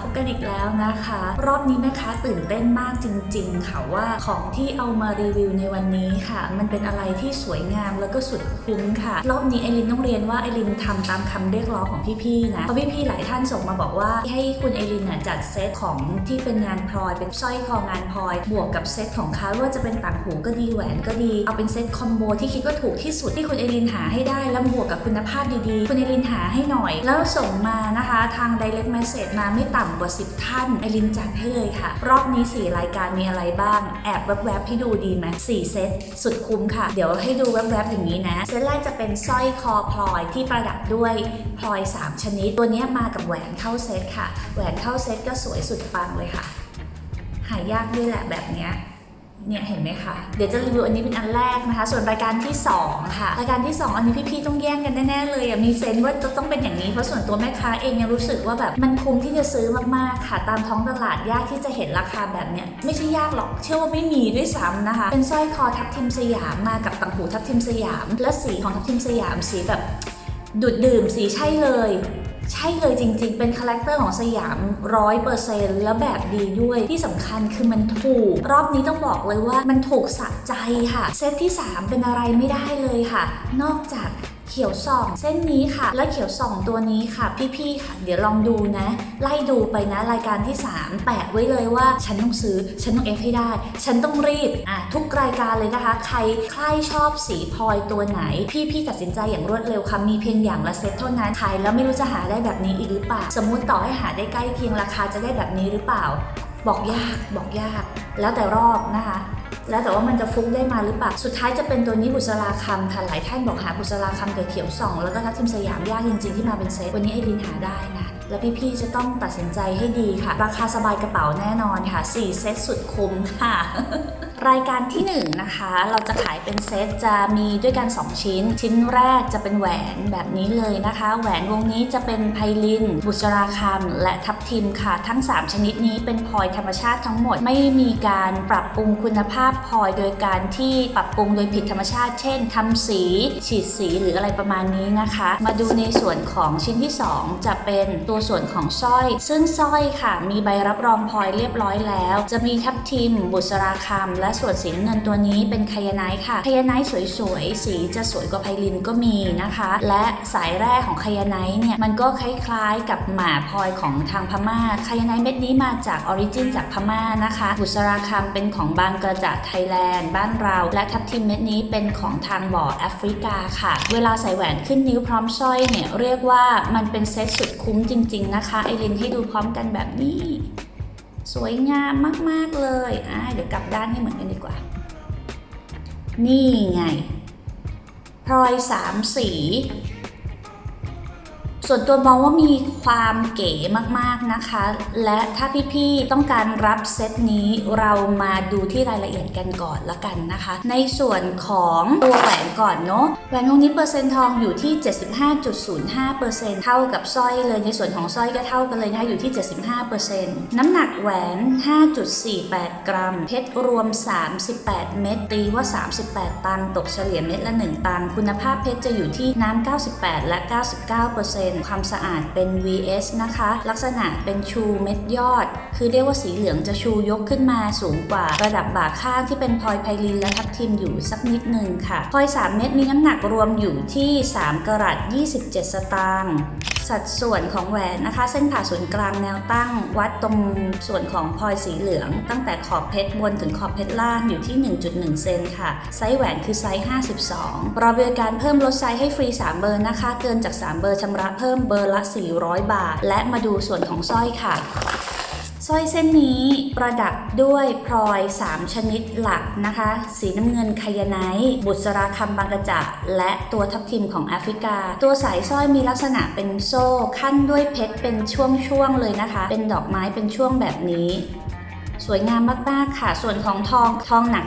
พบกันอีกแล้วนะคะ รอบนี้แม่ค้าตื่นเต้นมากจริง ๆ ค่ะว่าของที่เอามารีวิวในวันนี้ค่ะ มันเป็นอะไรที่สวยงามแล้วก็สุดคุ้มค่ะ รอบนี้ไอรินต้องเรียนว่าไอรินทำตามคำเรียกร้องของพี่ๆนะเพราะพี่ๆหลายท่านส่งมาบอกว่าให้คุณไอรินน่ะจัดเซตของที่เป็นงานพลอย เป็นสร้อยคองานพลอย บวกกับเซตของเขาว่าจะเป็นต่างหูก็ดีแหวนก็ดี เอาเป็นเซตคอมโบที่คิดว่าถูกที่สุดที่คุณไอรินหาให้ได้แล้วบวกกับคุณภาพดีๆ คุณไอรินหาให้หน่อย แล้วส่งมานะคะทาง direct message มาไม่ต่ำกว่า 10 ท่านไอรินจัดให้เลยค่ะ รอบนี้ 4 รายการมีอะไรบ้าง แอบแวบๆให้ดูดีไหมสี่เซตสุดคุ้มค่ะ เดี๋ยวให้ดูแวบๆอย่างนี้นะ เซตแรกจะเป็นสร้อยคอพลอยที่ประดับด้วยพลอย 3 ชนิด ตัวนี้มากับแหวนเข้าเซตค่ะ แหวนเข้าเซตก็สวยสุดปังเลยค่ะ หายากด้วยแหละแบบเนี้ย เนี่ยเห็นไหมคะเดี๋ยวจะรีวิวอันนี้เป็นอันแรกนะคะ ส่วนรายการที่2ค่ะรายการที่ 2 อันนี้พี่ๆต้องแย่งกันแน่ๆเลยอะมีเซนส์ว่าจะต้องเป็นอย่างนี้เพราะส่วนตัวแม่ค้าเองยังรู้สึกว่าแบบมันคุ้มที่จะซื้อมากๆค่ะ ตามท้องตลาดยากที่จะเห็นราคาแบบเนี้ยไม่ใช่ยากหรอกเชื่อว่าไม่มีด้วยซ้ำนะคะ เป็นสร้อยคอทับทิมสยามมากับต่างหูทับทิมสยาม และสีของทับทิมสยามสีแบบดูดดื่มสีใช่เลย ใช่เลยจริง ๆ เป็นคาแรคเตอร์ของสยามร้อยเปอร์เซ็นต์แล้วแบบดีด้วยที่สำคัญคือมันถูก รอบนี้ต้องบอกเลยว่ามันถูกสะใจค่ะ เซตที่ 3 เป็นอะไรไม่ได้เลยค่ะ นอกจาก เขียวส่องเส้นนี้ค่ะ และเขียวส่องตัวนี้ค่ะ พี่ๆค่ะ เดี๋ยวลองดูนะ ไล่ดูไปนะรายการที่ 3 แปะไว้เลยว่า ฉันต้องซื้อ ฉันต้องเอฟให้ได้ ฉันต้องรีบอะทุกรายการเลยนะคะ ใครใครชอบสีพลอยตัวไหน พี่ๆตัดสินใจอย่างรวดเร็วค่ะมีเพียงอย่างละเซตเท่านั้นขายแล้วไม่รู้จะหาได้แบบนี้อีกหรือเปล่า สมมุติต่อให้หาได้ใกล้เคียงราคาจะได้แบบนี้หรือเปล่า บอกยากบอกยาก แล้วแต่รอบนะคะ แล้วแต่ว่ามันจะฟุ้งได้มาหรือเปล่า สุดท้ายจะเป็นตัวนี้บุษราคำค่ะ หลายท่านบอกหาบุษราคำกับเขียวสองแล้วก็ทับทิมสยามยากจริงๆที่มาเป็นเซต วันนี้ไอรินหาได้นะแล้วพี่ๆ จะต้องตัดสินใจให้ดีค่ะ ราคาสบายกระเป๋าแน่นอนค่ะ 4 เซตสุดคุ้มค่ะ รายการที่1นะคะ เราจะขายเป็นเซตจะมีด้วยกัน 2 ชิ้น ชิ้นแรกจะเป็นแหวนแบบนี้เลยนะคะ แหวนวงนี้จะเป็นไพลิน บุษราคำและทับทิมค่ะ ทั้ง 3 ชนิดนี้เป็นพลอยธรรมชาติทั้งหมด ไม่มีการปรับปรุงคุณภาพพลอยโดยการที่ปรับปรุงโดยผิดธรรมชาติ เช่นทำสี ฉีดสีหรืออะไรประมาณนี้นะคะ มาดูในส่วนของชิ้นที่ 2 จะเป็นตัวส่วนของสร้อย ซึ่งสร้อยค่ะ มีใบรับรองพลอยเรียบร้อยแล้ว จะมีทับทิม บุษราคำและส่วนสีน้ำเงินตัวนี้เป็นไคยาไนท์ค่ะไคยาไนท์สวยๆ สีจะสวยกว่าไพลินก็มีนะคะ และสายแรกของไคยาไนท์เนี่ยมันก็คล้ายๆกับหมาพลอยของทางพม่าไคยาไนท์เม็ดนี้มาจากออริจินจากพม่านะคะบุษราคำเป็นของบางกระจะไทยแลนด์ บ้านเรา และทับทิมเม็ดนี้เป็นของทางบ่อแอฟริกาค่ะ เวลาใส่แหวนขึ้นนิ้วพร้อมสร้อยเนี่ยเรียกว่ามันเป็นเซ็ตสุดคุ้มจริง ๆ นะคะไอรินให้ดูพร้อมกันแบบนี้ สวยงามมาก ๆ เลยอ่าเดี๋ยวกลับด้านให้เหมือนกันดีกว่า นี่ไง พลอยสามสี ส่วนตัวมองว่ามีความเก๋มากๆนะคะ และถ้าพี่ๆต้องการรับเซตนี้เรามาดูที่รายละเอียดกันก่อนละกันนะคะ ในส่วนของตัวแหวนก่อนเนาะแหวนวงนี้เปอร์เซ็นต์ทองอยู่ที่ 75.05%เท่ากับสร้อยเลยในส่วนของสร้อยก็เท่ากันเลยนะคะอยู่ที่ 75%น้ำหนักแหวน 5.48 กรัม เพชรรวม 38 เม็ดตีว่า 38 ตังตกเฉลี่ยเม็ดละ 1 ตังคุณภาพเพชรจะอยู่ที่น้ำ98 และ 99%ความสะอาดเป็น VS นะคะ ลักษณะเป็นชูเม็ดยอด คือเรียกว่าสีเหลืองจะชูยกขึ้นมาสูงกว่าระดับบ่าข้างที่เป็นพลอยไพลินและทับทิมอยู่สักนิดหนึ่งค่ะพลอย 3 เม็ดมีน้ำหนักรวมอยู่ที่ 3กรัต27 สตางค์ สัดส่วนของแหวนนะคะ เส้นผ่าศูนย์กลางแนวตั้ง วัดตรงส่วนของพลอยสีเหลือง ตั้งแต่ขอบเพชรบนถึงขอบเพชรล่างอยู่ที่ 1.1 เซนค่ะ ไซส์แหวนคือไซส์ 52เราบริการเพิ่มลดไซส์ให้ฟรี 3 เบอร์นะคะ เกินจาก 3 เบอร์ชำระเพิ่มเบอร์ละ 400 บาท และมาดูส่วนของสร้อยค่ะ สร้อยเส้นนี้ประดับด้วยพลอย 3 ชนิดหลักนะคะ สีน้ำเงินไคยาไนท์บุษราคำบางกระจะและตัวทับทิมของแอฟริกา ตัวสายสร้อยมีลักษณะเป็นโซ่ขั้นด้วยเพชรเป็นช่วงๆเลยนะคะ เป็นดอกไม้เป็นช่วงแบบนี้สวยงามมาก ๆ ค่ะ ส่วนของทอง ทองหนัก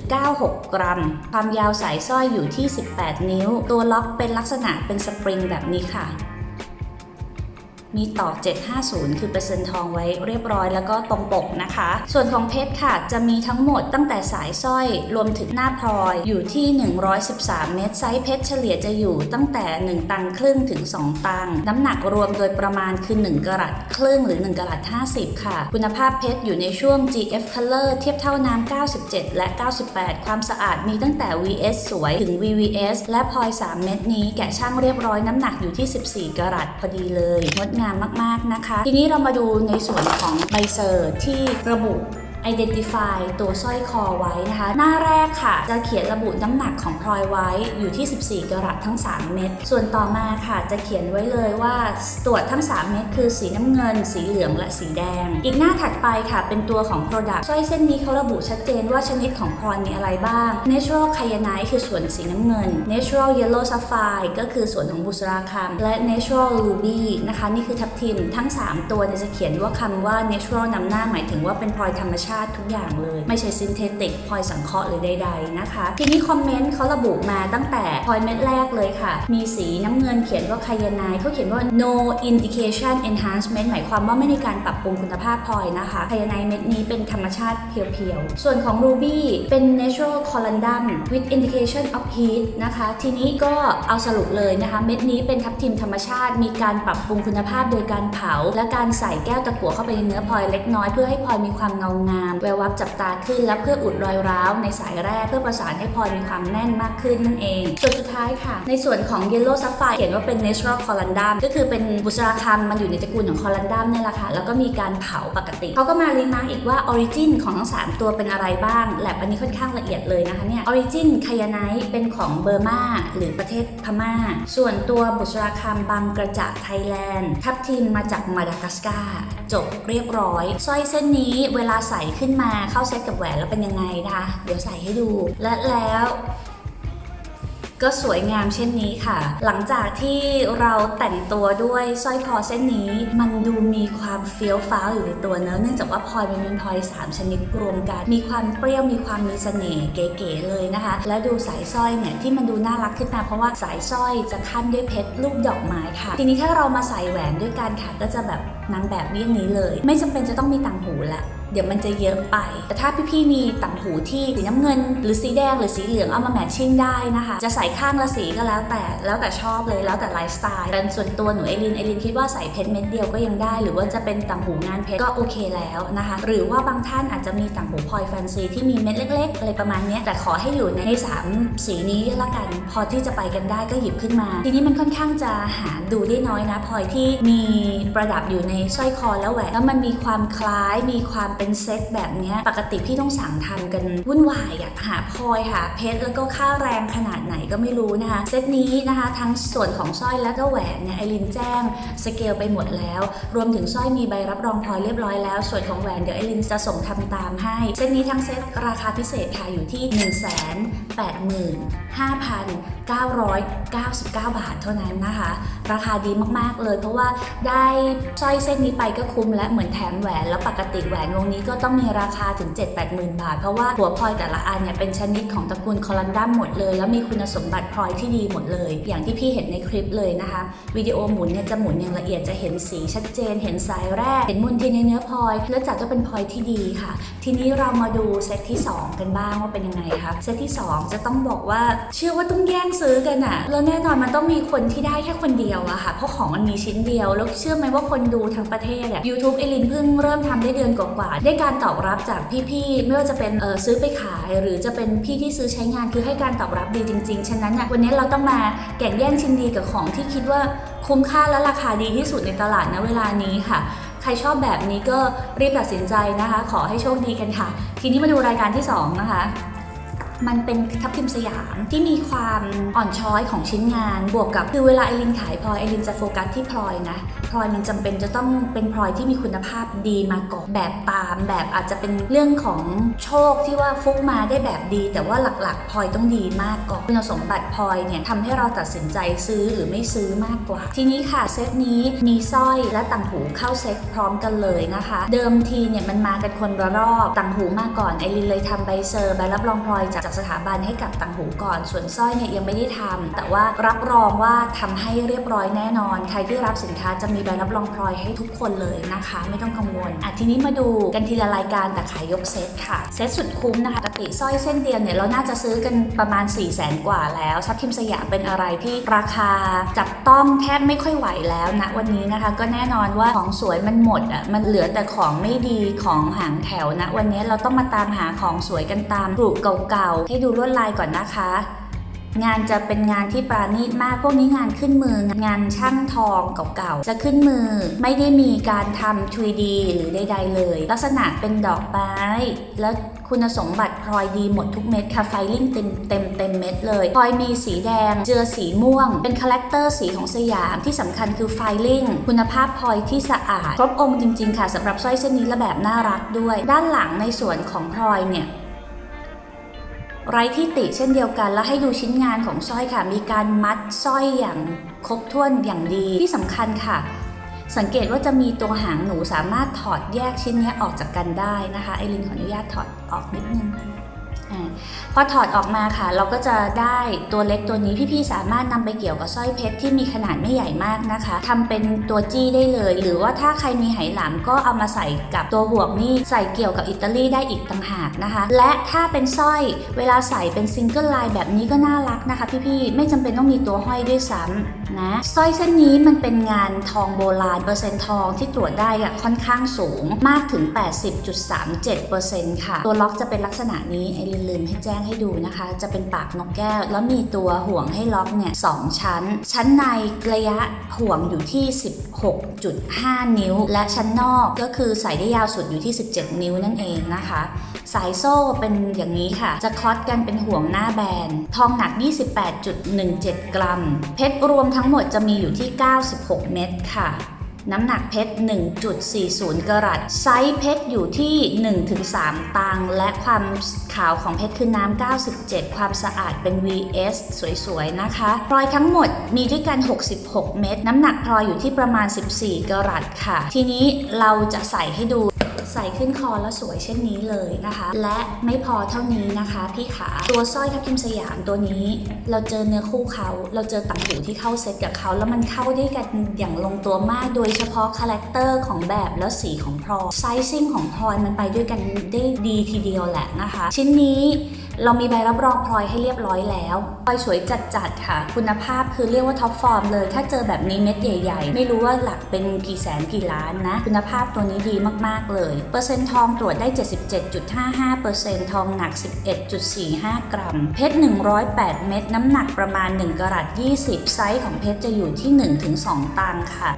20.96 กรัม ความยาวสายสร้อยอยู่ที่ 18 นิ้ว ตัวล็อกเป็นลักษณะเป็นสปริงแบบนี้ค่ะ มีต่อ 750 คือเปอร์เซ็นต์ทองไว้เรียบร้อยแล้วก็ตรงปกนะคะ ส่วนของเพชรค่ะ จะมีทั้งหมดตั้งแต่สายสร้อยรวมถึงหน้าพลอยอยู่ที่ 113 เม็ดไซส์เพชรเฉลี่ยจะอยู่ตั้งแต่ 1 ตังครึ่งถึง 2 ตัง น้ำหนักรวมโดยประมาณคือ 1กะรัตครึ่งหรือ 1กะรัต50 ค่ะ คุณภาพเพชรอยู่ในช่วง GF Color เทียบเท่าน้ำ 97 และ 98 ความสะอาดมีตั้งแต่ VS สวยถึง VVS และพลอย 3 เม็ดนี้แกะช่างเรียบร้อยน้ำหนักอยู่ที่ 14กะรัตพอดีเลยงดงามมากๆนะคะ ทีนี้เรามาดูในส่วนของใบเซอร์ที่ระบุ Identify ตัวสร้อยคอไว้นะคะ หน้าแรกค่ะ จะเขียนระบุน้ำหนักของพลอยไว้อยู่ที่ 14 กรัตทั้ง 3 เม็ด ส่วนต่อมาค่ะ จะเขียนไว้เลยว่าตรวจทั้ง 3 เม็ดคือสีน้ำเงิน สีเหลืองและสีแดง อีกหน้าถัดไปค่ะ เป็นตัวของ Product สร้อยเส้นนี้เขาระบุชัดเจนว่าชนิดของพลอยมีอะไรบ้าง Natural Kyanite คือส่วนสีน้ำเงิน Natural Yellow Sapphire ก็คือส่วนของบุษราคำและ Natural Ruby นะคะ นี่คือทับทิมทั้ง 3 ตัวจะเขียนว่าคำว่า Natural นำหน้าหมายถึงว่าเป็นพลอยธรรมชาติทุกอย่างเลย ไม่ใช่ซินเทติกพลอยสังเคราะห์หรือใด ๆนะคะ ทีนี้คอมเมนต์เขาระบุมาตั้งแต่พลอยเม็ดแรกเลยค่ะ มีสีน้ำเงินเขียนว่า Kyanite เขาเขียนว่า no indication enhancement หมายความว่าไม่มีการปรับปรุงคุณภาพพลอยนะคะ Kyanite เม็ดนี้เป็นธรรมชาติเพียวๆ ส่วนของ Ruby เป็น natural corundum with indication of heat นะคะ ทีนี้ก็เอาสรุปเลยนะคะ เม็ดนี้เป็นทับทิมธรรมชาติ มีการปรับปรุงคุณภาพโดยการเผา และการใส่แก้วตะกั่วเข้าไปในเนื้อพลอยเล็กน้อยเพื่อให้พลอยมีความเงางามแวววับจับตาขึ้น และเพื่ออุดรอยร้าวในสายแรกเพื่อประสานให้พลอยมีความแน่นมากขึ้นนั่นเอง ส่วนสุดท้ายค่ะ ในส่วนของ yellow sapphire เขียนว่าเป็น natural corundum ก็คือเป็นบุษราคำมันอยู่ในตระกูลของ corundum เนี่ยแหละค่ะ แล้วก็มีการเผาปกติ เขาก็มารีมาร์กอีกว่า origin ของทั้ง 3 ตัวเป็นอะไรบ้าง แลบอันนี้ค่อนข้างละเอียดเลยนะคะเนี่ย origin ไคยาไนท์เป็นของเบอร์มาหรือประเทศพม่า ส่วนตัวบุษราคำบางกระจะไทยแลนด์ทับทิมมาจากมาดากัสการ์จบเรียบร้อยสร้อยเส้นนี้เวลาใส่ขึ้นมาเข้าเซตกับแหวนแล้วเป็นยังไงนะคะ เดี๋ยวใส่ให้ดู และแล้วก็สวยงามเช่นนี้ค่ะ หลังจากที่เราแต่งตัวด้วยสร้อยคอเส้นนี้ มันดูมีความเฟี้ยวฟ้าวอยู่ในตัวเนอะเนื่องจากว่าพลอยมันเป็นพลอย3 ชนิดรวมกัน มีความเปรี้ยว มีความมีเสน่ห์เก๋ๆเลยนะคะ และดูสายสร้อยเนี่ยที่มันดูน่ารักขึ้นมาเพราะว่าสายสร้อยจะขั้นด้วยเพชรรูปดอกไม้ค่ะ ทีนี้ถ้าเรามาใส่แหวนด้วยกันค่ะก็จะแบบ นางแบบเรื่องนี้เลย ไม่จำเป็นจะต้องมีต่างหูละเดี๋ยวมันจะเยอะไป แต่ถ้าพี่ๆมีต่างหูที่สีน้ำเงิน หรือสีแดงหรือสีเหลืองเอามาแมทชิ่งได้นะคะ จะใส่ข้างละสีก็แล้วแต่แล้วแต่ชอบเลยแล้วแต่ไลฟ์สไตล์แต่ส่วนตัวหนูเอลินเอลินคิดว่าใส่เพชรเม็ดเดียวก็ยังได้ หรือว่าจะเป็นต่างหูงานเพชรก็โอเคแล้วนะคะ หรือว่าบางท่านอาจจะมีต่างหูพลอยแฟนซีที่มีเม็ดเล็กๆอะไรประมาณนี้แต่ขอให้อยู่ในสามสีนี้ละกัน พอที่จะไปกันได้ก็หยิบขึ้นมา ทีนี้มันค่อนข้างจะหาดูได้น้อยนะพลอยที่มีประดับอยู่ในสร้อยคอแล้วแหวนแล้วมันมีความคล้ายมีความเป็นเซ็ตแบบนี้ปกติพี่ต้องสั่งทำกันวุ่นวายอยากหาพลอยหาเพชรแล้วก็ค่าแรงขนาดไหนก็ไม่รู้นะคะ เซตนี้นะคะทั้งส่วนของสร้อยและก็แหวนเนี่ยไอรินแจ้งสเกลไปหมดแล้ว รวมถึงสร้อยมีใบรับรองพลอยเรียบร้อยแล้ว ส่วนของแหวนเดี๋ยวไอรินจะส่งทำตามให้ เซตนี้ทั้งเซตราคาพิเศษค่ะอยู่ที่ 1 8 5 999 บาทเท่านั้นนะคะ ราคาดีมากๆเลย เพราะว่าได้สร้อยเส้นนี้ไปก็คุ้มและเหมือนแถมแหวนแล้วปกติแหวนวงนี้ก็ต้องมีราคาถึง 7-8หมื่นบาท เพราะว่าหัวพลอยแต่ละอันเนี่ยเป็นชนิดของตระกูลคอลันดัมหมดเลย แล้วมีคุณสมบัติพลอยที่ดีหมดเลย อย่างที่พี่เห็นในคลิปเลยนะคะวิดีโอหมุนเนี่ยจะหมุนอย่างละเอียดจะเห็นสีชัดเจน เห็นสายแรก เห็นมลทินในเนื้อพลอยและจัดก็เป็นพลอยที่ดีค่ะ ทีนี้เรามาดูเซตที่ 2 กันบ้างว่าเป็นยังไงคะเซตที่ 2 จะต้องบอกว่าเชื่อว่าต้องแย่งซื้อกันอะแล้วแน่นอนมันต้องมีคนที่ได้แค่คนเดียวอะค่ะเพราะของมันมีชิ้นเดียวแล้วเชื่อไหมว่าคนดูทั้งประเทศอะ YouTube เอลินเพิ่งเริ่มทำได้เดือนกว่าๆได้การตอบรับจากพี่ๆไม่ว่าจะเป็นเออซื้อไปขาย หรือจะเป็นพี่ที่ซื้อใช้งานคือให้การตอบรับดีจริง ๆ ฉะนั้นอะวันนี้เราต้องมาแข่งแย่งชิงดีกับของที่คิดว่าคุ้มค่าและราคาดีที่สุดในตลาดณเวลานี้ค่ะใครชอบแบบนี้ก็รีบตัดสินใจนะคะ ขอให้โชคดีกันค่ะ ทีนี้มาดูรายการที่ 2 นะคะ มันเป็นทับทิมสยามที่มีความอ่อนช้อยของชิ้นงาน บวกกับคือเวลาไอรินขายพลอยไอรินจะโฟกัสที่พลอยนะพลอยมันจำเป็นจะต้องเป็นพลอยที่มีคุณภาพดีมาก่อนแบบตาม แบบอาจจะเป็นเรื่องของโชคที่ว่าฟุกมาได้แบบดี แต่ว่าหลักๆพลอยต้องดีมากก่อนคุณสมบัติพลอยเนี่ยทำให้เราตัดสินใจซื้อหรือไม่ซื้อมากกว่า ทีนี้ค่ะเซตนี้มีสร้อยและต่างหูเข้าเซตพร้อมกันเลยนะคะ เดิมทีเนี่ยมันมากันคนละรอบต่างหูมาก่อนไอรินเลยทำใบเซอร์ใบรับรองพลอยจากจากสถาบันให้กับต่างหูก่อน ส่วนสร้อยเนี่ยยังไม่ได้ทำแต่ว่ารับรองว่าทำให้เรียบร้อยแน่นอน ใครที่รับสินค้าจะมีใบรับรองพลอยให้ทุกคนเลยนะคะ ไม่ต้องกังวลอะทีนี้มาดูกันทีละรายการแต่ขายยกเซตค่ะ เซตสุดคุ้มนะคะปกติสร้อยเส้นเดียวเนี่ยเราน่าจะซื้อกันประมาณ4 0 0แสนกว่าแล้วซับทิมสยามเป็นอะไรที่ราคาจับต้องแทบไม่ค่อยไหวแล้วนะวันนี้นะคะ ก็แน่นอนว่าของสวยมันหมดอะมันเหลือแต่ของไม่ดีของหางแถวนะ วันนี้เราต้องมาตามหาของสวยกันตามกลุ่เก่าให้ดูลวดลายก่อนนะคะ งานจะเป็นงานที่ปราณีตมากพวกนี้งานขึ้นมืองานช่างทองเก่าๆจะขึ้นมือไม่ได้มีการทำ 3D หรือใดๆเลย ลักษณะเป็นดอกไม้แล้วคุณสมบัติพลอยดีหมดทุกเม็ดค่ะไฟลิ่งเต็มเต็มเต็มเม็ดเลยพลอยมีสีแดง เจือสีม่วง เป็นคาแรคเตอร์สีของสยามที่สำคัญคือไฟลิ่งคุณภาพพลอยที่สะอาด ครบองค์จริง ๆ ค่ะสำหรับสร้อยเส้นนี้และแบบน่ารักด้วย ด้านหลังในส่วนของพลอยเนี่ย ไร้ที่ติเช่นเดียวกัน แล้วให้ดูชิ้นงานของสร้อยค่ะ มีการมัดสร้อยอย่างครบถ้วนอย่างดีที่สำคัญค่ะ สังเกตว่าจะมีตัวหางหนูสามารถถอดแยกชิ้นนี้ออกจากกันได้นะคะไอรินขออนุญาตถอดออกนิดนึง พอถอดออกมาค่ะ เราก็จะได้ตัวเล็กตัวนี้พี่ๆสามารถนำไปเกี่ยวกับสร้อยเพชรที่มีขนาดไม่ใหญ่มากนะคะทำเป็นตัวจี้ได้เลย หรือว่าถ้าใครมีไหหลามก็เอามาใส่กับตัวห่วงนี่ใส่เกี่ยวกับอิตาลีได้อีกต่างหากนะคะ และถ้าเป็นสร้อยเวลาใส่เป็นซิงเกิลไลน์แบบนี้ก็น่ารักนะคะ พี่ๆไม่จำเป็นต้องมีตัวห้อยด้วยซ้ำ นะสร้อยเส้นนี้มันเป็นงานทองโบราณเปอร์เซ็นต์ทองที่ตรวจได้อะค่อนข้างสูงมากถึง 80.37%ค่ะ ตัวล็อกจะเป็นลักษณะนี้ไอรินลืมให้แจ้งให้ดูนะคะ จะเป็นปากนกแก้ว แล้วมีตัวห่วงให้ล็อกเนี่ยสองชั้น ชั้นในระยะห่วงอยู่ที่ 16.5 นิ้ว และชั้นนอกก็คือใส่ได้ยาวสุดอยู่ที่ 17 นิ้วนั่นเองนะคะ สายโซ่เป็นอย่างนี้ค่ะ จะคลอดกันเป็นห่วงหน้าแบน ทองหนัก 28.17 กรัม เพชรรวมทั้งหมดจะมีอยู่ที่ 96 เม็ดค่ะน้ำหนักเพชร 1.40 กรัต ไซส์เพชรอยู่ที่ 1-3 ตัง และความขาวของเพชรคือน้ำ 97 ความสะอาดเป็น VS สวยๆ นะคะ พลอยทั้งหมดมีด้วยกัน 66 เม็ด น้ำหนักพลอยอยู่ที่ประมาณ 14 กรัตค่ะ ทีนี้เราจะใส่ให้ดู ใส่ขึ้นคอแล้วสวยเช่นนี้เลยนะคะ และไม่พอเท่านี้นะคะพี่ขาตัวสร้อยทับทิมสยามตัวนี้ เราเจอเนื้อคู่เขาเราเจอต่างหูที่เข้าเซตกับเขาแล้วมันเข้าด้วยกันอย่างลงตัวมาก โดยเฉพาะคาแรคเตอร์ของแบบแล้วสีของพลอยไซซิ่งของพลอยมันไปด้วยกันได้ดีทีเดียวแหละนะคะ ชิ้นนี้ เรามีใบรับรองพลอยให้เรียบร้อยแล้วพลอยสวยจัดๆค่ะ คุณภาพคือเรียกว่าท็อปฟอร์มเลย ถ้าเจอแบบนี้เม็ดใหญ่ ๆ ไม่รู้ว่าหลักเป็นกี่แสนกี่ล้านนะ คุณภาพตัวนี้ดีมากๆเลย เปอร์เซ็นต์ทองตรวจได้ 77.55%ทองหนัก 11.45 กรัม เพชร 108 เม็ดน้ำหนักประมาณ 1กรัต20 ไซส์ของเพชรจะอยู่ที่ 1-2 ตังค่ะ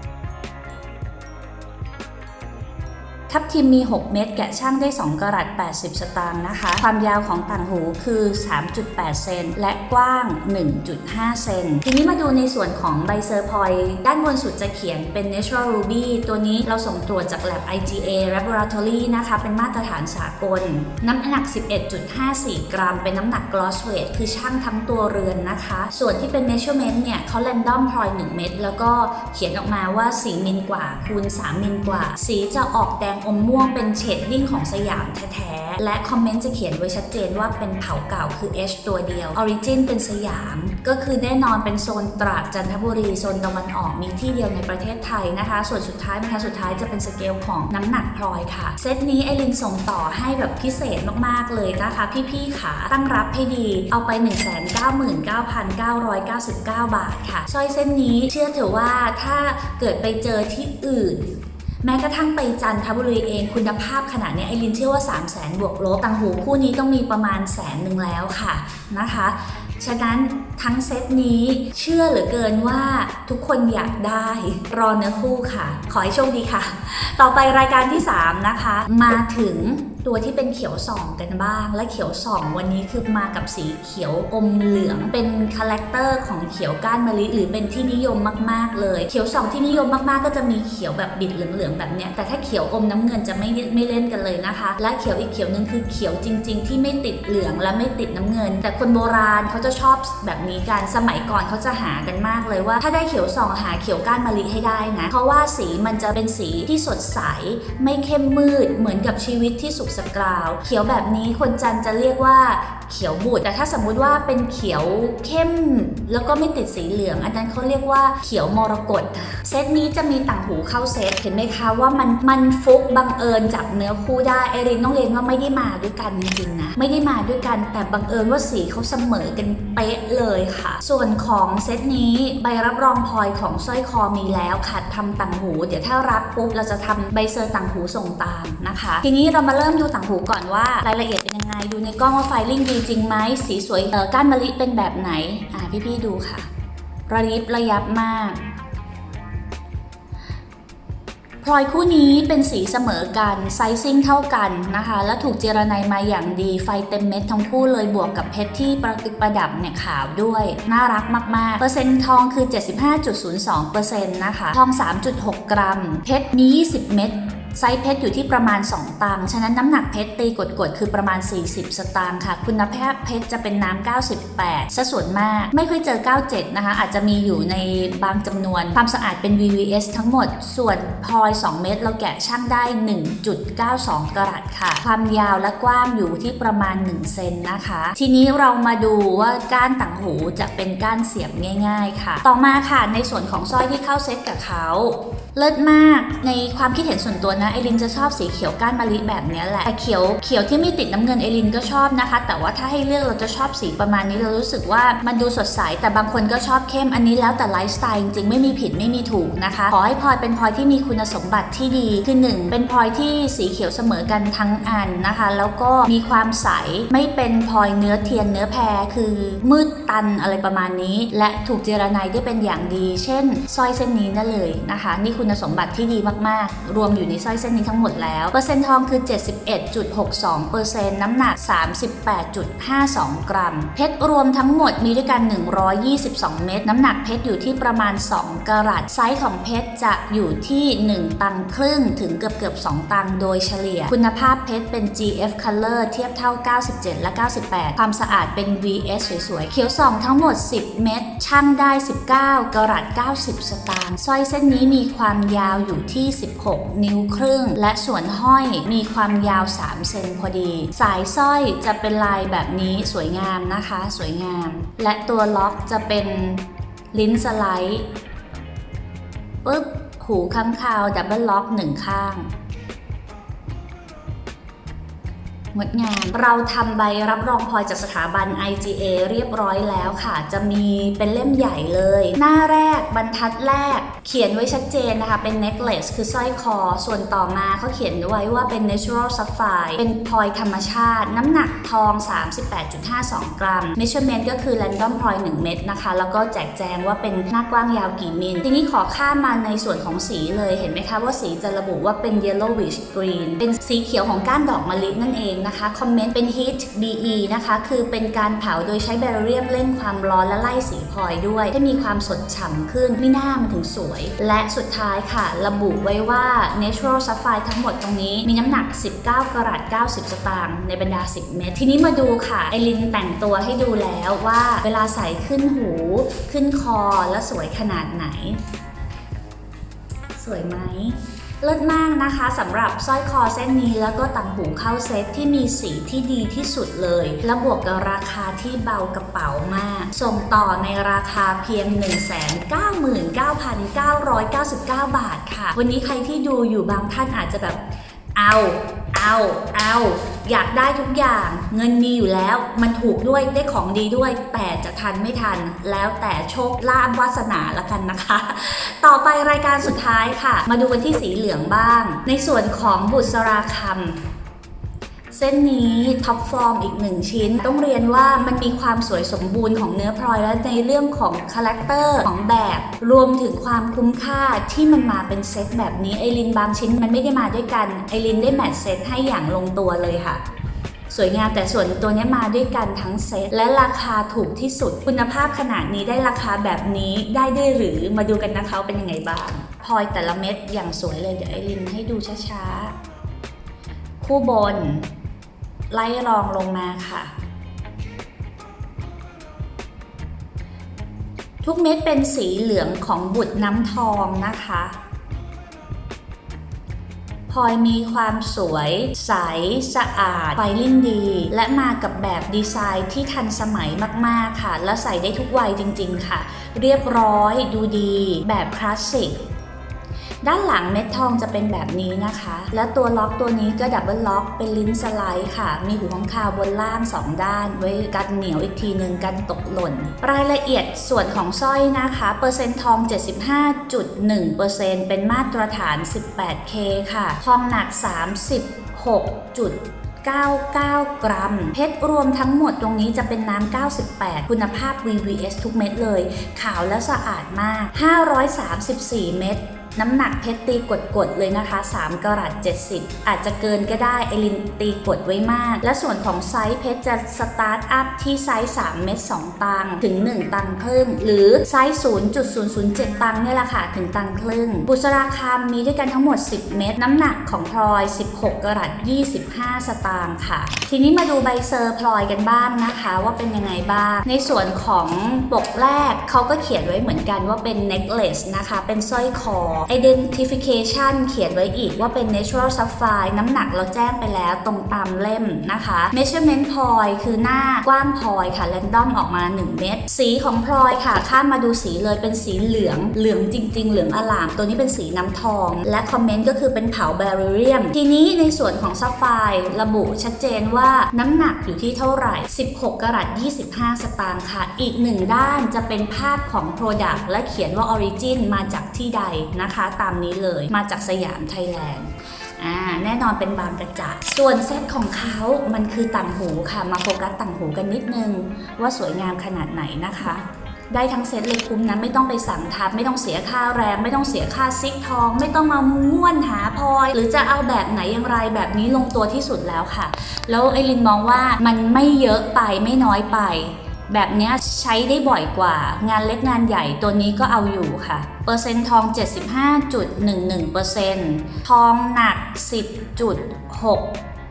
ทับทิมมี 6 เม็ดแกะช่างได้ 2กะรัต80 สตางค์นะคะ ความยาวของต่างหูคือ 3.8 เซนและกว้าง 1.5 เซนทีนี้มาดูในส่วนของใบเซอร์พอยต์ด้านบนสุดจะเขียนเป็น Natural Ruby ตัวนี้เราส่งตรวจจาก Lab IGA Laboratory นะคะ เป็นมาตรฐานสากล น้ำหนัก 11.54 กรัม เป็นน้ำหนัก Gross Weight คือช่างทั้งตัวเรือนนะคะ ส่วนที่เป็น Measurement เนี่ยเขา Random พลอย 1 เม็ดแล้วก็เขียนออกมาว่า 4 มิลกว่าคูณ 3 มิลกว่า สีจะออกแดงอมม่วงเป็นเฉดดิ้งของสยามแท้ๆ และคอมเมนต์จะเขียนไว้ชัดเจนว่าเป็นเผาเก่าคือ H ตัวเดียว Origin เป็นสยาม ก็คือแน่นอนเป็นโซนตราดจันทบุรีโซนตะวันออกมีที่เดียวในประเทศไทยนะคะ ส่วนสุดท้ายนะคะสุดท้ายจะเป็นสเกลของน้ำหนักพลอยค่ะ เซตนี้ไอรินส่งต่อให้แบบพิเศษมากๆเลยนะคะ พี่ๆขาตั้งรับให้ดีเอาไป 199,999 บาทค่ะสร้อยเส้นนี้เชื่อเถอะว่าถ้าเกิดไปเจอที่อื่น แม้กระทั่งไปจันทบุรีเองคุณภาพขนาดนี้ไอรินเชื่อว่า 3 0 0แสนบวกลบต่างหูคู่นี้ต้องมีประมาณแสนหนึ่งแล้วค่ะนะคะฉะนั้นทั้งเซตนี้เชื่อเหลือเกินว่าทุกคนอยากได้รอเนื้อคู่ค่ะ ขอให้โชคดีค่ะ ต่อไปรายการที่ 3 นะคะ มาถึง ตัวที่เป็นเขียวส่องกันบ้าง และเขียวส่องวันนี้คือมากับสีเขียวอมเหลือง เป็นคาแรคเตอร์ของเขียวก้านมะลิหรือเป็นที่นิยมมาก ๆ เลย เขียวส่องที่นิยมมากๆ ก็จะมีเขียวแบบบิดเหลืองๆแบบเนี้ยแต่ถ้าเขียวอมน้ำเงินจะไม่ไม่เล่นกันเลยนะคะ และเขียวอีกเขียวหนึงคือเขียวจริง ๆ ที่ไม่ติดเหลืองและไม่ติดน้ำเงิน แต่คนโบราณเขาจะชอบแบบนี้กันสมัยก่อนเขาจะหากันมากเลยว่า ถ้าได้เขียวส่องหาเขียวก้านมะลิให้ได้นะเพราะว่าสีมันจะเป็นสีที่สดใส ไม่เข้มมืดเหมือนกับชีวิตที่สุขสกราว เขียวแบบนี้คนจันจะเรียกว่าเขียวบูดแต่ถ้าสมมุติว่าเป็นเขียวเข้ม แล้วก็ไม่ติดสีเหลือง อันนั้นเขาเรียกว่าเขียวมรกตเซตนี้จะมีต่างหูเข้าเซตเห็นไหมคะว่ามันมันฟุกบังเอิญจับเนื้อคู่ได้ไอรินต้องเรียนว่าไม่ได้มาด้วยกันจริงๆนะไม่ได้มาด้วยกันแต่บังเอิญว่าสีเขาเสมอกันเป๊ะเลยค่ะ ส่วนของเซตนี้ใบรับรองพลอยของสร้อยคอมีแล้วค่ะทำต่างหู เดี๋ยวถ้ารับปุ๊บเราจะทำใบเซอร์ต่างหูส่งตามนะคะ ทีนี้เรามาเริ่มดูต่างหูก่อนว่ารายละเอียดเป็นยังไง ดูในกล้องว่าไฟลิ่งดีจริงไหมสีสวยเออก้านมะลิเป็นแบบไหน อ่าพี่ๆดูค่ะ ระยิบระยับมากพลอยคู่นี้เป็นสีเสมอกัน ไซซิ่งเท่ากันนะคะ และถูกเจรไนมาอย่างดีไฟเต็มเม็ดทั้งคู่เลยบวกกับเพชรที่ประติประดับเนี่ยขาวด้วย น่ารักมาก ๆ เปอร์เซ็นต์ทองคือ 75.02%นะคะ ทอง 3.6 กรัม เพชรมี 20 เม็ด ไซส์เพชรอยู่ที่ประมาณ 2 ตังค์ฉะนั้นน้ำหนักเพชรตีกดๆคือประมาณ 40 สตางค์ค่ะ คุณภาพเพชรจะเป็นน้ำ98ซะส่วนมาก ไม่ค่อยเจอ 97 นะคะ อาจจะมีอยู่ในบางจำนวน ความสะอาดเป็น VVS ทั้งหมด ส่วนพลอย 2 เม็ดเราแกะช่างได้ 1.92 กรัตค่ะ ความยาวและกว้างอยู่ที่ประมาณ 1 เซนนะคะ ทีนี้เรามาดูว่าก้านต่างหูจะเป็นก้านเสียบง่าย ๆ ค่ะ ต่อมาค่ะในส่วนของสร้อยที่เข้าเซตกับเขา เลิศมาก ในความคิดเห็นส่วนตัวนะเอลินจะชอบสีเขียวก้านมะลิแบบนี้แหละแต่เขียวเขียวที่ไม่ติดน้ำเงินเอลินก็ชอบนะคะ แต่ว่าถ้าให้เลือกเราจะชอบสีประมาณนี้เรารู้สึกว่ามันดูสดใส แต่บางคนก็ชอบเข้มอันนี้แล้วแต่ไลฟ์สไตล์จริงๆไม่มีผิดไม่มีถูกนะคะ ขอให้พลอยเป็นพลอยที่มีคุณสมบัติที่ดีคือหนึ่งเป็นพลอยที่สีเขียวเสมอกันทั้งอันนะคะ แล้วก็มีความใสไม่เป็นพลอยเนื้อเทียนเนื้อแพรคือมืดตันอะไรประมาณนี้ และถูกเจรไนได้เป็นอย่างดี เช่นสร้อยเส้นนี้นั่นเลยนะคะ นี่คุณคุณสมบัติที่ดีมากๆ รวมอยู่ในสร้อยเส้นนี้ทั้งหมดแล้ว เปอร์เซ็นต์ทองคือ 71.62เปอร์เซ็นน้ำหนัก 38.52 กรัม เพชรรวมทั้งหมดมีด้วยกัน 122 เม็ดน้ำหนักเพชรอยู่ที่ประมาณ 2กรัตไซส์ของเพชร จะอยู่ที่ 1 ตังครึ่งถึงเกือบเกือบ2ตังโดยเฉลี่ย คุณภาพเพชรเป็น GF Color เทียบเท่า 97 และ 98 ความสะอาดเป็น VS สวยๆ เขียวสองทั้งหมด 10 เม็ดช่างได้ 19 กรัต90 สตางค์สร้อยเส้นนี้มีความยาวอยู่ที่ 16 นิ้วครึ่ง และส่วนห้อยมีความยาว 3 เซนพอดี สายสร้อยจะเป็นลายแบบนี้สวยงามนะคะ สวยงาม และตัวล็อกจะเป็นลิ้นสไลด์ ปุ๊บ หูค้ำคาวดับเบิลล็อกหนึ่งข้าง งดงาม เราทำใบรับรองพลอยจากสถาบัน IGA เรียบร้อยแล้วค่ะ จะมีเป็นเล่มใหญ่เลย หน้าแรกบรรทัดแรก เขียนไว้ชัดเจนนะคะ เป็น necklace คือสร้อยคอ ส่วนต่อมาเขาเขียนไว้ว่าเป็น natural sapphire เป็นพลอยธรรมชาติ น้ำหนักทอง 38.52 กรัม measurement ก็คือ random พลอย1 เม็ดนะคะ แล้วก็แจกแจงว่าเป็นหน้ากว้างยาวกี่มิล ทีนี้ขอข้ามมาในส่วนของสีเลย เห็นไหมคะว่าสีจะระบุว่าเป็น yellowish green เป็นสีเขียวของก้านดอกมะลินั่นเองนะคะคอมเมนต์เป็น heat BE นะคะ คือเป็นการเผาโดยใช้แบรเรียมเร่งความร้อนและไล่สีพลอยด้วย ให้มีความสดฉ่ำขึ้นไม่น่ามันถึงสวย และสุดท้ายค่ะ ระบุไว้ว่า natural sapphire ทั้งหมดตรงนี้มีน้ำหนัก 19 กรัต90 สตางค์ในบรรดา 10 เม็ดทีนี้มาดูค่ะ ไอรินแต่งตัวให้ดูแล้วว่าเวลาใส่ขึ้นหูขึ้นคอและสวยขนาดไหน สวยไหม เลิศมากนะคะสำหรับสร้อยคอเส้นนี้แล้วก็ต่างหูเข้าเซ็ตที่มีสีที่ดีที่สุดเลย และบวกกับราคาที่เบากระเป๋ามาก ส่งต่อในราคาเพียง 199,999 บาทค่ะ วันนี้ใครที่ดูอยู่บางท่านอาจจะแบบเอา เอา เอา อยากได้ทุกอย่างเงินมีอยู่แล้ว มันถูกด้วยได้ของดีด้วย แต่จะทันไม่ทัน แล้วแต่โชคลาภวาสนาละกันนะคะ ต่อไปรายการสุดท้ายค่ะ มาดูกันที่สีเหลืองบ้าง ในส่วนของบุษราคำ เส้นนี้ท็อปฟอร์มอีกหนึ่งชิ้น ต้องเรียนว่ามันมีความสวยสมบูรณ์ของเนื้อพลอยและในเรื่องของคาแรคเตอร์ของแบบรวมถึงความคุ้มค่าที่มันมาเป็นเซตแบบนี้ไอรินบางชิ้นมันไม่ได้มาด้วยกันไอรินได้แมทเซตให้อย่างลงตัวเลยค่ะสวยงามแต่ส่วนตัวนี้มาด้วยกันทั้งเซตและราคาถูกที่สุด คุณภาพขนาดนี้ได้ราคาแบบนี้ได้ด้วยหรือมาดูกันนะคะเป็นยังไงบ้างพลอยแต่ละเม็ดอย่างสวยเลยเดี๋ยวไอรินให้ดูช้าๆ คู่บน ไล่รองลงมาค่ะ ทุกเม็ดเป็นสีเหลืองของบุตรน้ำทองนะคะพลอยมีความสวย ใส สะอาดไฟลิ่งดี และมากับแบบดีไซน์ที่ทันสมัยมาก ๆ ค่ะ และใส่ได้ทุกวัยจริง ๆ ค่ะ เรียบร้อยดูดี แบบคลาสสิก ด้านหลังเม็ดทองจะเป็นแบบนี้นะคะ และตัวล็อกตัวนี้ก็ดับเบิลล็อกเป็นลิ้นสไลด์ค่ะ มีหูของคาวบนล่าง 2 ด้าน ไว้กันเหนียวอีกทีหนึ่งกันตกหล่น รายละเอียดส่วนของสร้อยนะคะ เปอร์เซ็นต์ทอง 75.1%เป็นมาตรฐาน 18K ค่ะ ทองหนัก 36จุด99 กรัม เพชรรวมทั้งหมดตรงนี้จะเป็นน้ำ 98 คุณภาพ VVS ทุกเม็ดเลย ขาวและสะอาดมาก 534 เม็ด น้ำหนักเพชรตีกดๆเลยนะคะ 3กรัต70 อาจจะเกินก็ได้ไอรินตีกดไว้มาก และส่วนของไซส์เพชรจะสตาร์ทอัพที่ไซส์3เม็ด2ตังถึง 1 ตังครึ่งหรือไซส์0.007 ตังค์เนี่ยแหละค่ะถึงตังครึ่ง บุษราคามมีด้วยกันทั้งหมด 10 เม็ดน้ำหนักของพลอย 16กรัต25 สตางค์ค่ะ ทีนี้มาดูใบเซอร์พลอยกันบ้างนะคะว่าเป็นยังไงบ้าง ในส่วนของปกแรกเขาก็เขียนไว้เหมือนกันว่าเป็น necklace นะคะเป็นสร้อยคอ identification เขียนไว้อีกว่าเป็น natural sapphire น้ำหนักเราแจ้งไปแล้วตรงตามเล่มนะคะ measurement พลอยคือหน้ากว้างพลอยค่ะ random ออกมา 1 เม็ดสีของพลอยค่ะ ข้ามมาดูสีเลยเป็นสีเหลือง เหลืองจริง ๆ เหลืองอลาม ตัวนี้เป็นสีน้ำทอง และคอมเมนต์ก็คือเป็นเผา barium ทีนี้ในส่วนของ sapphire ระบุชัดเจนว่าน้ำหนักอยู่ที่เท่าไหร่ 16กรัต25 สตางค์ค่ะ อีกหนึ่งด้านจะเป็นภาพของ product และเขียนว่า origin มาจากที่ใดนะคะตามนี้เลยมาจากสยามไทยแลนด์แน่นอนเป็นบางกระจัดส่วนเซตของเขามันคือต่างหูค่ะ มาโฟกัสต่างหูกันนิดนึง ว่าสวยงามขนาดไหนนะคะ ได้ทั้งเซตเลยคุ้มนะ ไม่ต้องไปสั่งทับ ไม่ต้องเสียค่าแรง ไม่ต้องเสียค่าซิกทอง ไม่ต้องมาม่วนหาพลอย หรือจะเอาแบบไหนอย่างไรแบบนี้ลงตัวที่สุดแล้วค่ะ แล้วไอรินมองว่ามันไม่เยอะไปไม่น้อยไป แบบนี้ใช้ได้บ่อยกว่างานเล็กงานใหญ่ตัวนี้ก็เอาอยู่ค่ะ เปอร์เซ็นต์ทอง 75.11%ทองหนัก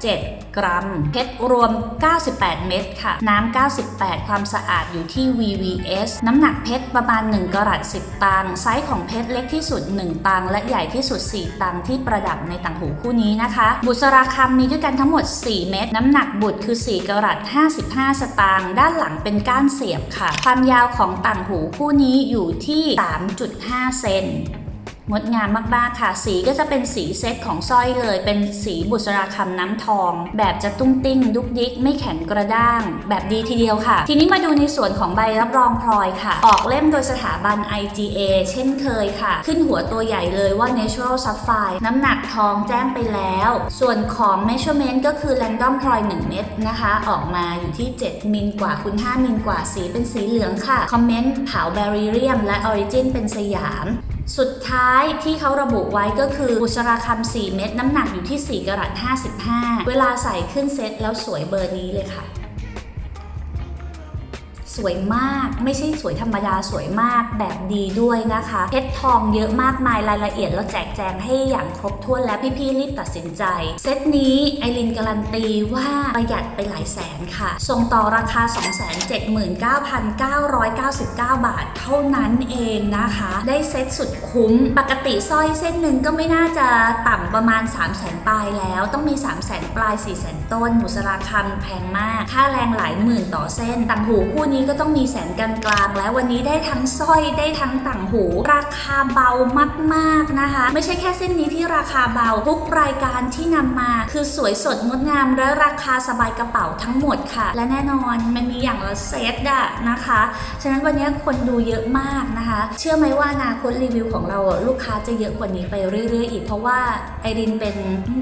7 กรัม เพชรรวม 98 เม็ดค่ะ น้ำ 98 ความสะอาดอยู่ที่ VVS น้ำหนักเพชรประมาณ 1กรัต10 ตังไซส์ของเพชรเล็กที่สุด 1 ตังและใหญ่ที่สุด 4 ตังที่ประดับในต่างหูคู่นี้นะคะ บุษราคำมีด้วยกันทั้งหมด 4 เม็ดน้ำหนักบุตรคือ 4 กรัต55 สตางค์ด้านหลังเป็นก้านเสียบค่ะ ความยาวของต่างหูคู่นี้อยู่ที่ 3.5 เซน งดงามมากๆค่ะ สีก็จะเป็นสีเซตของสร้อยเลย เป็นสีบุษราคำน้ำทอง แบบจะตุ้งติ้งดุกดิกไม่แข็งกระด้าง แบบดีทีเดียวค่ะ ทีนี้มาดูในส่วนของใบรับรองพลอยค่ะ ออกเล่มโดยสถาบัน IGA เช่นเคยค่ะ ขึ้นหัวตัวใหญ่เลยว่า natural sapphire น้ำหนักทองแจ้งไปแล้ว ส่วนของ measurement ก็คือ random พลอย 1 เม็ดนะคะ ออกมาอยู่ที่ 7 มิลกว่าคูณ5มิลกว่าสีเป็นสีเหลืองค่ะ คอมเมนต์เผา barium และ origin เป็นสยาม สุดท้ายที่เขาระบุไว้ก็คือบุษราคำ4เม็ดน้ำหนักอยู่ที่ 4กรัต55 เวลาใส่ขึ้นเซ็ตแล้วสวยเบอร์นี้เลยค่ะ สวยมาก ไม่ใช่สวยธรรมดาสวยมากแบบดีด้วยนะคะเพชรทองเยอะมากมายรายละเอียดเราแจกแจงให้อย่างครบถ้วนและพี่ๆรีบตัดสินใจ เซตนี้ไอรินการันตีว่าประหยัดไปหลายแสนค่ะ ส่งต่อราคา 279,999 บาทเท่านั้นเองนะคะ ได้เซตสุดคุ้ม ปกติสร้อยเส้นหนึ่งก็ไม่น่าจะต่ำประมาณ 3 0 0 0 0 0ปลายแล้ว ต้องมี 3 0 0 0 0 0ปลาย 4 0 0 0 0 0ต้นบุษราคำแพงมาก ค่าแรงหลายหมื่นต่อเส้นต่างหูคู่นี้ก็ต้องมีแสนกลางกลางๆแล้ววันนี้ได้ทั้งสร้อยได้ทั้งต่างหู ราคาเบามากๆนะคะ ไม่ใช่แค่เส้นนี้ที่ราคาเบาทุกรายการที่นำมา คือสวยสดงดงามและราคาสบายกระเป๋าทั้งหมดค่ะ และแน่นอนมันมีอย่างละเซตอะนะคะ ฉะนั้นวันนี้คนดูเยอะมากนะคะ เชื่อไหมว่านาคตรีวิวของเราลูกค้าจะเยอะกว่านี้ไปเรื่อยๆอีกเพราะว่าไอรินเป็น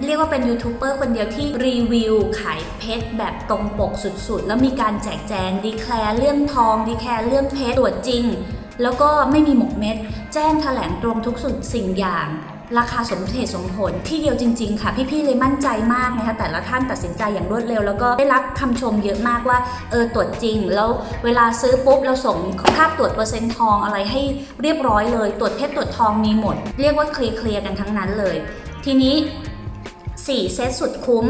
เรียกว่าเป็นยูทูบเบอร์คนเดียวที่รีวิวขายเพชรแบบตรงปกสุดๆ แล้วมีการแจกแจงดีแคลร์เรื่องทอง ดีแคร์เรื่องเพชรตรวจจริง แล้วก็ไม่มีหมกเม็ด แจ้งแถลงตรงทุกสุดสิ่งอย่างราคาสมเหตุสมผลที่เดียวจริง ๆ ค่ะ พี่ๆเลยมั่นใจมากนะคะแต่ละท่านตัดสินใจอย่างรวดเร็ว แล้วก็ได้รับคำชมเยอะมากว่าเออตรวจจริง แล้วเวลาซื้อปุ๊บเราส่งภาพตรวจเปอร์เซ็นต์ทองอะไรให้เรียบร้อยเลย ตรวจเพชรตรวจทองมีหมด เรียกว่าเคลียร์ๆกันทั้งนั้นเลย ทีนี้ 4 เซตสุดคุ้ม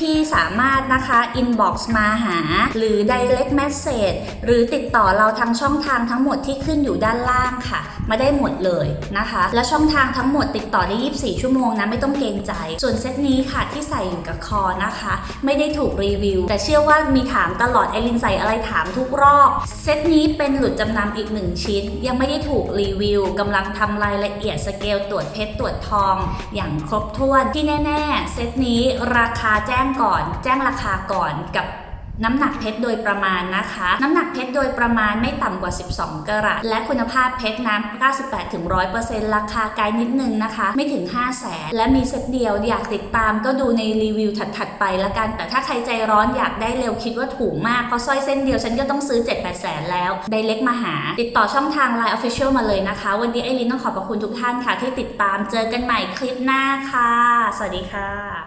พี่ๆ สามารถนะคะ inbox มาหา หรือ direct message หรือติดต่อเราทางช่องทางทั้งหมดที่ขึ้นอยู่ด้านล่างค่ะมาได้หมดเลยนะคะ และช่องทางทั้งหมดติดต่อได้ 24 ชั่วโมงนะไม่ต้องเกรงใจ ส่วนเซตนี้ค่ะที่ใส่อยู่กับคอนะคะ ไม่ได้ถูกรีวิว แต่เชื่อว่ามีถามตลอดไอรินใส่อะไรถามทุกรอบ เซตนี้เป็นหลุดจำนำอีกหนึ่งชิ้น ยังไม่ได้ถูกรีวิวกำลังทำรายละเอียดสเกลตรวจเพชรตรวจทอง อย่างครบถ้วนที่แน่ ๆ เซตนี้ราคาแจ้งก่อน แจ้งราคาก่อนกับ น้ำหนักเพชรโดยประมาณนะคะ น้ำหนักเพชรโดยประมาณไม่ต่ำกว่า 12กะรัต และคุณภาพเพชรน้ำ 98-100%ราคาไกลนิดนึงนะคะ ไม่ถึง 5 0 0แสนและมีเซตเดียวอยากติดตามก็ดูในรีวิวถัดๆไปละกัน แต่ถ้าใครใจร้อนอยากได้เร็วคิดว่าถูกมาก เพราะสร้อยเส้นเดียวฉันก็ต้องซื้อ 7-8แสนแล้วไดเล็กมาหา ติดต่อช่องทาง Line Official มาเลยนะคะ วันนี้ไอรินต้องขอบพระคุณทุกท่านค่ะ ที่ติดตามเจอกันใหม่คลิปหน้าค่ะ สวัสดีค่ะ